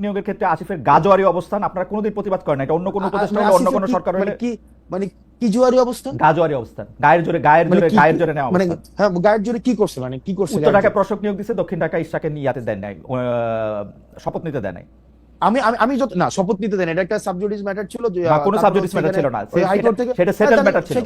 নিয়োগের ক্ষেত্রে আসিফের গাজোয়ারি অবস্থান আপনারা কোনোদিন প্রতিবাদ করেন এটা অন্য কোনো উপদেষ্টা হলে অন্য কোনো সরকার মানে হলে কি মানে কি জুয়ারি অবস্থা গাজোয়ারি অবস্থান গায়ের জোরে গায়ের মানে জোরে গায়ের জোরে নেওয়া মানে হ্যাঁ গায়ের জোরে কি করছে? মানে কি করছে উত্তর ঢাকায় প্রশাসক নিয়োগ দিচ্ছে দক্ষিণ ঢাকায় ইশাকে ইয়াতে দেন নাই শপথ নিতে দেয় নাই। আমি আমি আমি যত না শপথ নিতে দেন এটা একটা সাবজুডিস ম্যাটার ছিল না, কোনো হচ্ছে ম্যাটার ছিল না। হাইকোর্ট সেটা- থেকে সেটা হ্যাঁ, সেটেল ম্যাটার ছিল।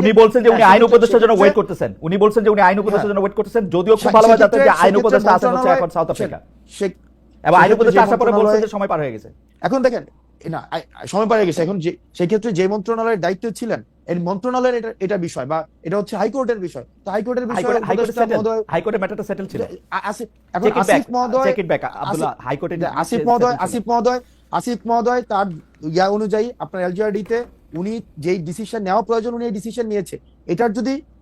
উনি বলছেন যে উনি হ্যাঁ, আইন উপদেষ্টার জন্য ওয়েট করতেছেন। উনি বলছেন যে উনি আইন উপদেষ্টার জন্য ওয়েট করতেছেন। যদিও খুব সে- ভালো হয় যাতে যে আইন উপদেষ্টা আছেন হচ্ছে এখন সাউথ আফ্রিকা এবং আইন উপদেষ্টা আসার পরে মন্ত্রণালয়- যে সময় পার হয়ে গেছে। এখন দেখেন না সময় পারে গেছে। এখন যে সেই ক্ষেত্রে যে মন্ত্রণালয়ের দায়িত্ব ছিলেন এই মন্ত্রণালয়ের এটা এটা বিষয় বা এটা হচ্ছে হাইকোর্টের বিষয়। তো হাইকোর্টের বিষয়ে হাইকোর্টে হাইকোর্টে সেটেল ম্যাটারটা সেটেল ছিল। আসিফ এখন আসিফ মহোদয় চেক ইট ব্যাক আব্দুল্লাহ হাইকোর্টে যে আসিফ মহোদয় আসিফ মহোদয় আসিফ মহোদয় তার ইয়া অনুযায়ী আপনার এলজিআরডি তে উনি যেই ডিসিশন নেওয়া প্রয়োজন উনি এই ডিসিশন নিয়েছে। এটার যদি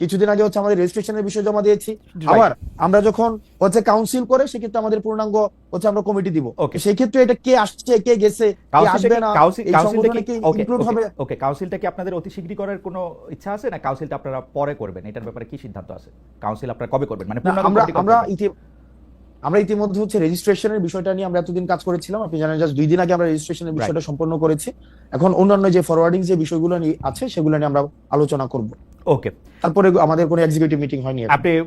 কিছুদিন আগে হচ্ছে আমাদের রেজিস্ট্রেশনের বিষয় জমা দিয়েছি। আবার আমরা যখন হচ্ছে কাউন্সিল করে সেক্ষেত্রে আমাদের পূর্ণাঙ্গ হচ্ছে আমরা কমিটি দিব. সেই ক্ষেত্রে এটা কে আসছে কে গেছে কে আসবে না ইনক্লুড হবে? ওকে, কাউন্সিলটা কি আপনাদের অতি শীঘ্রই করার কোনো ইচ্ছা আছে না কাউন্সিলটা আপনারা পরে করবেন? এটার ব্যাপারে কি সিদ্ধান্ত আছে? কাউন্সিল আপনারা কবে করবেন? মানে আমরা আমরা ইতি আমরা ইতিমধ্যে হচ্ছে রেজিস্ট্রেশনের বিষয়টা নিয়ে আমরা এতদিন কাজ করেছিলাম। আপনি জানেন জাস্ট দুই দিন আগে আমরা রেজিস্ট্রেশনের বিষয়টা সম্পন্ন করেছি। এখন অন্যান্য যে ফরওয়ার্ডিং যে বিষয়গুলো নিয়ে আছে সেগুলো নিয়ে আমরা আলোচনা করব। ওকে তারপরে আমাদের কোনো এক্সিকিউটিভ মিটিং হয়নি আপনি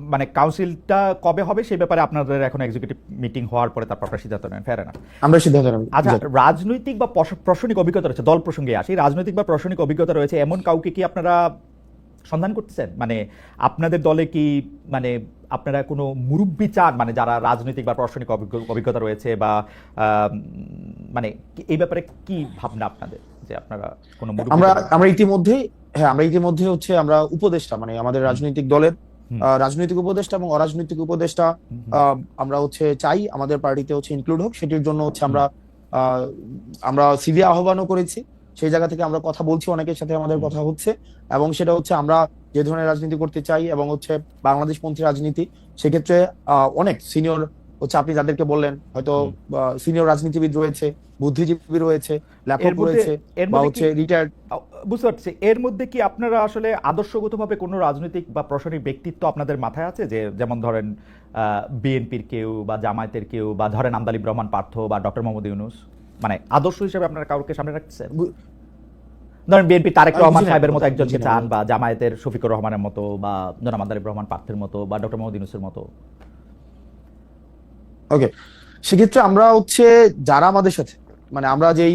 মানে কাউন্সিলটা কবে হবে সেই ব্যাপারে আপনাদের এখন এক্সিকিউটিভ মিটিং হওয়ার পরে তারপর আপনারা সিদ্ধান্ত নেন। ফেরে না আমরা সিদ্ধান্ত নেব। আচ্ছা রাজনৈতিক বা প্রশ- প্রশাসনিক অভিজ্ঞতা রয়েছে দল প্রসঙ্গে আসি। রাজনৈতিক বা প্রশাসনিক অভিজ্ঞতা রয়েছে এমন কাউকে কি আপনারা সন্ধান করতেছেন? মানে আপনাদের দলে কি মানে আপনারা কোনো মুরব্বী চান? মানে যারা রাজনৈতিক বা প্রশাসনিক অভিজ্ঞতা রয়েছে বা মানে এই ব্যাপারে কি ভাবনা আপনাদের যে আপনারা কোনো আমরা? আমরা ইতিমধ্যেই হ্যাঁ আমরা ইতিমধ্যে হচ্ছে আমরা উপদেষ্টা মানে আমাদের রাজনৈতিক দলের রাজনৈতিক উপদেষ্টা এবং অরাজনৈতিক উপদেষ্টা আমরা হচ্ছে চাই আমাদের পার্টিতে হচ্ছে ইনক্লুড হোক সেটির জন্য হচ্ছে আমরা আহ, আমরা সিভি আহ্বানও করেছি। সেই জায়গা থেকে আমরা কথা বলছি অনেকের সাথে আমাদের কথা হচ্ছে। এবং সেটা হচ্ছে আমরা যে ধরনের রাজনীতি করতে চাই এবং হচ্ছে বাংলাদেশ পন্থী রাজনীতি সেক্ষেত্রে আহ, অনেক সিনিয়র হচ্ছে আপনি যাদেরকে বললেন হয়তো সিনিয়র রাজনীতিবিদ রয়েছে বুদ্ধিজীবী রয়েছে লেখক রয়েছে বা হচ্ছে রিটায়ার্ড বুঝতে পারছি। এর মধ্যে কি আপনারা আসলে আদর্শগতভাবে কোনো রাজনৈতিক বা প্রশাসনিক ব্যক্তিত্ব আপনাদের মাথায় আছে? যে যেমন ধরেন বিএনপির কেউ বা জামায়াতের কেউ বা ধরেন আমদালিব রহমান পার্থ বা ডক্টর মোহাম্মদ ইউনুস? মানে আদর্শ হিসেবে আপনারা কাউকে সামনে রাখছেন? ধরেন বিএনপি তারেক রহমান সাহেবের মতো একজনকে চান বা জামায়াতের শফিকুর রহমানের মতো বা জনাব আমদালিব রহমান পার্থের মতো বা ডক্টর মোহাম্মদ ইউনুসের মতো। ওকে সেক্ষেত্রে আমরা হচ্ছে যারা আমাদের সাথে মানে আমরা যেই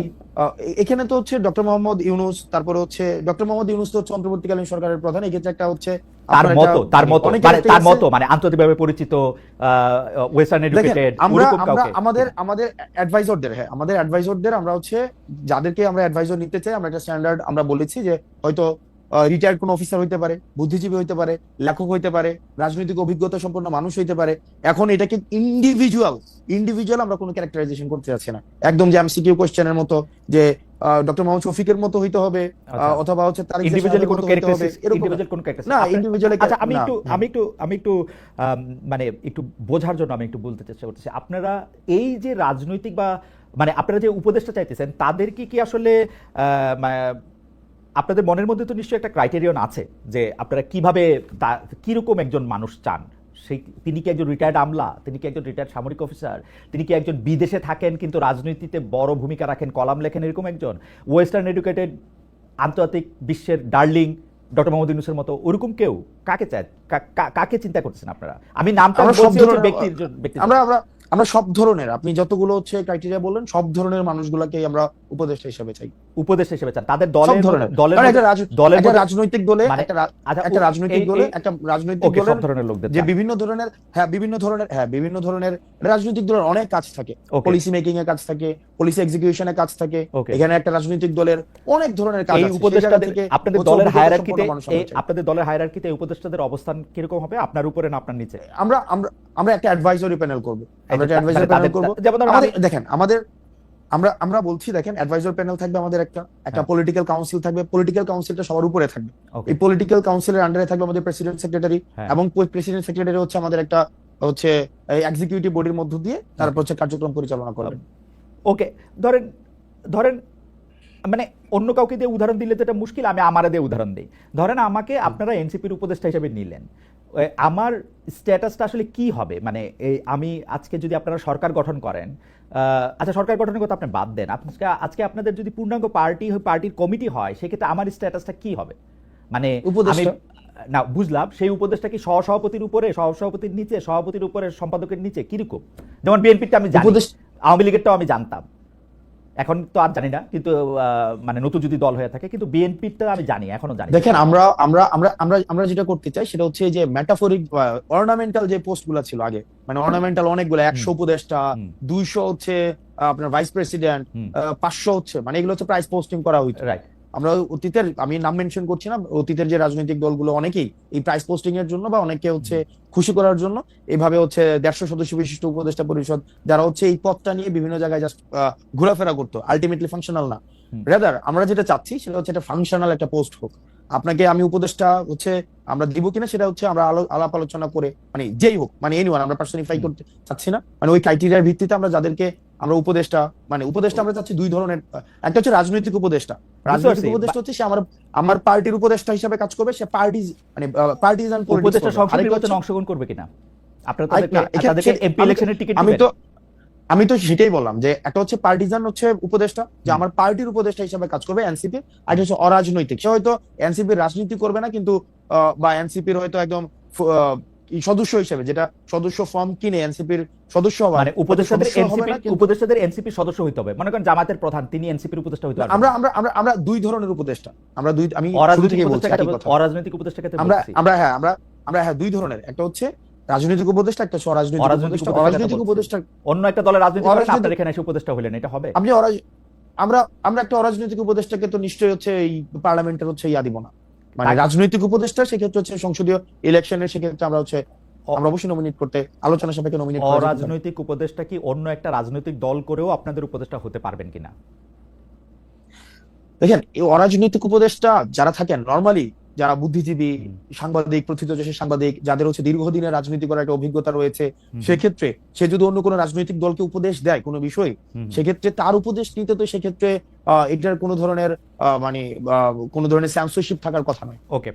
এখানে তো হচ্ছে ডক্টর মোহাম্মদ ইউনুস তারপরে হচ্ছে ডক্টর মোহাম্মদ ইউনুস তো হচ্ছে অন্তর্বর্তীকালীন সরকারের প্রধান এক্ষেত্রে একটা হচ্ছে তার মতো তার মতো মানে তার মতো মানে আন্তর্জাতিকভাবে পরিচিত ওয়েস্টার্ন এডুকেটেড আমরা আমরা আমাদের আমাদের অ্যাডভাইজরদের হ্যাঁ আমাদের অ্যাডভাইজরদের আমরা হচ্ছে যাদেরকে আমরা অ্যাডভাইজর নিতে চাই আমরা একটা স্ট্যান্ডার্ড আমরা বলেছি যে হয়তো রিটায়ার্ড কোনো অফিসার হইতে পারে বুদ্ধিজীবী হইতে পারে লেখক হইতে পারে রাজনৈতিক অভিজ্ঞতা সম্পন্ন মানুষ হইতে পারে এখন এটাকে ইন্ডিভিজুয়াল ইন্ডিভিজুয়াল আমরা কোনো ক্যারেক্টারাইজেশন করতে যাচ্ছি না। একদম যে এমসিকিউ কোশ্চেনের মতো যে ডক্টর মোহাম্মদ শফিকের মতো হইতে হবে আচ্ছা। অথবা হচ্ছে তার ইন্ডিভিজুয়ালি কোনো ইন্ডিভিজুয়াল কোনো না ইন্ডিভিজুয়ালি আচ্ছা আমি একটু আমি একটু আমি একটু মানে একটু বোঝার জন্য আমি একটু বলতে চেষ্টা করতেছি। আপনারা এই যে রাজনৈতিক বা মানে আপনারা যে উপদেশটা চাইতেছেন তাদের কি কি আসলে আহ, মা- আপনাদের মনের মধ্যে তো নিশ্চয়ই একটা ক্রাইটেরিয়ন আছে যে আপনারা কীভাবে তা- কীরকম একজন মানুষ চান? সেই তিনি কি একজন রিটায়ার্ড আমলা? তিনি কি একজন রিটায়ার্ড সামরিক অফিসার তিনি কি একজন বিদেশে থাকেন কিন্তু রাজনীতিতে বড় ভূমিকা রাখেন কলাম লেখেন এরকম একজন? ওয়েস্টার্ন এডুকেটেড আন্তর্জাতিক বিশ্বের ডার্লিং ডক্টর মোহাম্মদ ইউনুসের মতো ওরকম কেউ? কাকে চায়? কাকে চিন্তা করছেন আপনারা? আমি নামটা ব্যক্তির আমরা আমরা আমরা সব ধরনের আপনি যতগুলো হচ্ছে ক্রাইটেরিয়া বললেন সব ধরনের মানুষগুলোকেই আমরা উপদেষ্টা হিসেবে চাই। উপদেশ হিসেবে চান। তাদের দলের ধরনের। দলের একটা রাজ- দলের একটা রাজনৈতিক দলে মানে- একটা রাজনৈতিক দলে একটা রাজনৈতিক ওকে সব ধরনের লোকদের যে বিভিন্ন ধরনের হ্যাঁ বিভিন্ন ধরনের হ্যাঁ বিভিন্ন ধরনের রাজনৈতিক দলের অনেক কাজ থাকে। পলিসি মেকিং এর কাজ থাকে পলিসি এক্সিকিউশনের কাজ থাকে। এখানে একটা রাজনৈতিক দলের অনেক ধরনের কাজ এই আছে। সেই থেকে আপনাদের দলের হায়ারার্কিতে চাই। আপনাদের দলের হায়ারার্কিতে এই উপদেষ্টাদের অবস্থান কীরকম হবে? আপনার উপরে না আপনার নিচে? আমরা আমরা আমরা একটা অ্যাডভাইজরি প্যানেল করব। আমরা মানে প্যানেল করব? আমাদের দেখেন আমাদের আমরা আমরা বলছি দেখেন অ্যাডভাইজার প্যানেল থাকবে আমাদের একটা একটা হ্যাঁ। পলিটিক্যাল কাউন্সিল থাকবে পলিটিক্যাল কাউন্সিলটা সবার উপরে থাকবে। এই পলিটিক্যাল কাউন্সিলের আন্ডারে থাকবে আমাদের প্রেসিডেন্ট সেক্রেটারি হ্যাঁ। এবং প্রেসিডেন্ট সেক্রেটারি হচ্ছে আমাদের একটা হচ্ছে এক্সিকিউটিভ বডির মধ্য দিয়ে তারপর হচ্ছে কার্যক্রম পরিচালনা করবে ওকে ধরেন ধরেন মানে অন্য কাউকে দিয়ে উদাহরণ দিলে তো এটা মুশকিল আমি আমারে দিয়ে উদাহরণ দিই। ধরেন আমাকে আপনারা এনসিপির উপদেষ্টা হিসেবে নিলেন। আমার স্ট্যাটাসটা আসলে কি হবে? মানে এই আমি আজকে যদি আপনারা সরকার গঠন করেন আচ্ছা সরকার গঠনের কথা আপনি বাদ দেন। আজকে আজকে আপনাদের যদি পূর্ণাঙ্গ পার্টি পার্টির কমিটি হয় সেক্ষেত্রে আমার স্ট্যাটাসটা কি হবে? মানে আমি উপদেষ্টা। না বুঝলাম সেই উপদেশটা কি সহসভাপতির উপরে সহসভাপতির নিচে সভাপতির উপরে সম্পাদকের নিচে কীরকম? যেমন বিএনপিটা আমি জানি আওয়ামী লীগেরটাও আমি জানতাম। এখন তো আর জানি না কিন্তু মানে নতুন যদি দল হয়ে থাকে কিন্তু বিএনপিটা আমি জানি এখনও জানি দেখেন আমরা আমরা আমরা আমরা আমরা যেটা করতে চাই সেটা হচ্ছে যে মেটাফরিক অর্নামেন্টাল যে পোস্টগুলা ছিল আগে মানে অর্নামেন্টাল অনেকগুলো একশো উপদেষ্টা। দুইশো হচ্ছে আপনার ভাইস প্রেসিডেন্ট। পাঁচশো হচ্ছে মানে এগুলো হচ্ছে প্রাইস পোস্টিং করা হইতো রাইট আমরা অতীতের আমি নাম মেনশন করছি না অতীতের যে রাজনৈতিক দলগুলো অনেকেই এই প্রাইস পোস্টিং এর জন্য বা অনেকে হচ্ছে খুশি করার জন্য এভাবে হচ্ছে দেড়শো সদস্য বিশিষ্ট উপদেষ্টা পরিষদ যারা হচ্ছে এই পদটা নিয়ে বিভিন্ন জায়গায় জাস্ট ঘোরাফেরা করতো আলটিমেটলি ফাংশনাল না। রেদার আমরা যেটা চাচ্ছি সেটা হচ্ছে একটা ফাংশনাল একটা পোস্ট হোক আপনাকে আমি উপদেষ্টা হচ্ছে আমরা দিব কিনা সেটা হচ্ছে আমরা আলাপ আলোচনা করে মানে যেই হোক মানে এনিওয়ান আমরা পার্সনিফাই। করতে চাচ্ছি না মানে ওই ক্রাইটেরিয়ার ভিত্তিতে আমরা যাদেরকে আমরা উপদেষ্টা মানে উপদেষ্টা আমরা চাচ্ছি দুই ধরনের একটা হচ্ছে রাজনৈতিক উপদেষ্টা। রাজনৈতিক পারছি। উপদেষ্টা হচ্ছে সে আমার আমার পার্টির উপদেষ্টা হিসাবে কাজ করবে সে পার্টি মানে পার্টিজান উপদেষ্টা সংসদ নির্বাচনে অংশগ্রহণ করবে কিনা? আপনারা তাদেরকে এমপি আমি তো- ইলেকশনের টিকিট আমি তো আমি তো সেটাই বললাম যে একটা হচ্ছে পার্টিজান হচ্ছে উপদেষ্টা যে আমার পার্টির উপদেষ্টা হিসাবে কাজ করবে এনসিপি আর হচ্ছে অরাজনৈতিক। সে হয়তো এনসিপির রাজনীতি করবে না কিন্তু বা এনসিপির হয়তো একদম সদস্য হিসেবে যেটা সদস্য ফর্ম কিনে এনসিপির সদস্য হওয়া মানে উপদেষ্টাদের এনসিপি উপদেষ্টাদের এনসিপি সদস্য হইতে হবে। মনে করেন জামাতের প্রধান তিনি এনসিপির উপদেষ্টা হইতে পারবেন। আমরা আমরা আমরা আমরা দুই ধরনের উপদেষ্টা। আমরা দুই আমি শুরু থেকে বলছি উপদেষ্টা কথা। অরাজনৈতিক উপদেষ্টা কাকে আমরা আমরা হ্যাঁ আমরা আমরা হ্যাঁ দুই ধরনের। একটা হচ্ছে রাজনৈতিক উপদেষ্টা একটা হচ্ছে অরাজনৈতিক অরাজনৈতিক উপদেষ্টা উপদেষ্টা উপদেষ্টা অন্য একটা দলের রাজনীতি করে অরাজনৈতিক- আপনার এখানে এসে উপদেষ্টা হলেন এটা হবে? আপনি আমরা আমরা একটা অরাজনৈতিক উপদেষ্টাকে তো নিশ্চয়ই হচ্ছে এই পার্লামেন্টের হচ্ছে ইয়া দিব না। মানে রাজনৈতিক উপদেষ্টা সেক্ষেত্রে হচ্ছে সংসদীয় ইলেকশনের সেক্ষেত্রে আমরা হচ্ছে আমরা অবশ্যই নমিনেট করতে আলোচনা সাপেক্ষে নমিনেট রাজনৈতিক উপদেষ্টা কি অন্য একটা রাজনৈতিক দল করেও আপনাদের উপদেষ্টা হতে পারবেন কিনা? দেখেন এই অরাজনৈতিক উপদেষ্টা যারা থাকেন নর্মালি যারা বুদ্ধিজীবী সাংবাদিক প্রথিতযশী সাংবাদিক যাদের হচ্ছে দীর্ঘদিনের রাজনীতি করার একটা অভিজ্ঞতা রয়েছে সেক্ষেত্রে সে যদি অন্য কোনো রাজনৈতিক দলকে উপদেশ দেয় কোনো বিষয়ে সেক্ষেত্রে তার উপদেশ নিতে তো সেক্ষেত্রে আহ, এটার কোনো ধরনের আহ, মানে আহ, কোনো ধরনের সেন্সরশিপ থাকার কথা নয়। ওকে